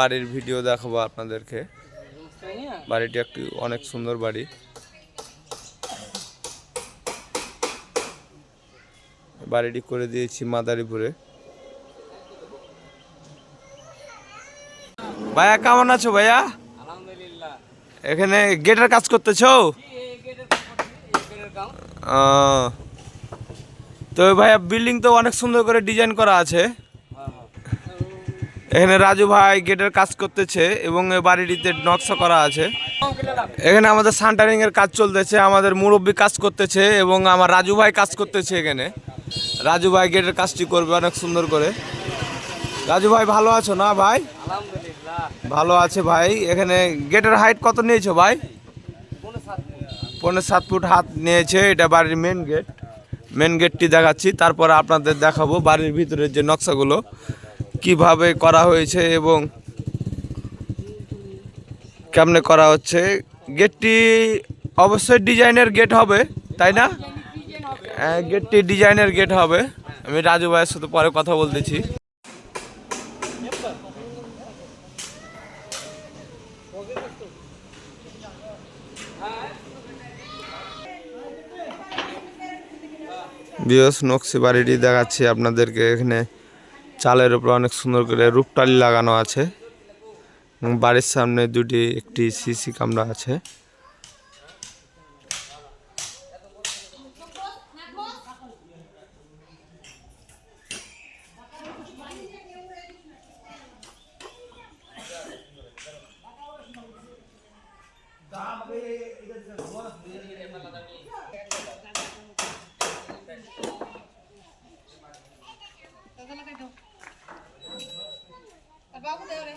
বাড়ির ভিডিও দেখাবো আপনাদেরকে। বাড়িটি একটি অনেক সুন্দর বাড়ি। বাড়িটি করে দিয়েছি মাদারীপুরে। ভাইয়া, কেমন আছো ভাইয়া? এখানে গেটের কাজ করতেছো? তো ভাইয়া, বিল্ডিং তো অনেক সুন্দর করে ডিজাইন করা আছে। এখানে রাজু ভাই গেটের কাজ করতেছে এবং বাড়িটিতে নকশা করা আছে। এখানে আমাদের সান্টারিং এর কাজ চলতেছে আমাদের মুরব্বী কাজ করতেছে এবং আমার রাজু ভাই কাজ করতেছে এখানে। রাজু ভাই গেটের কাজটি করবে অনেক সুন্দর করে। রাজু ভাই ভালো আছো না ভাই? ভালো আছে ভাই। এখানে গেটের হাইট কত নিয়েছো ভাই? পনেরো সাত ফুট। হাত নিয়েছে এটা বাড়ির মেন গেট মেন গেটটি দেখাচ্ছি তারপরে আপনাদের দেখাবো বাড়ির ভিতরের যে নকশাগুলো। কীভাবে করা হয়েছে এবং কেমনে করা হচ্ছে? গেটটি অবশ্যই ডিজাইনের গেট হবে তাই না? হ্যাঁ, গেটটি ডিজাইনের গেট হবে। আমি রাজু ভাইয়ের সাথে পরে কথা বলতেছি। বিয়স নকশি বাড়িটি দেখাচ্ছি আপনাদেরকে এখানে। চালের উপর অনেক সুন্দর করে রূপটালি লাগানো আছে বাড়ির সামনে দুটি একটি সিসি কামরা আছে। బాబు దేవులే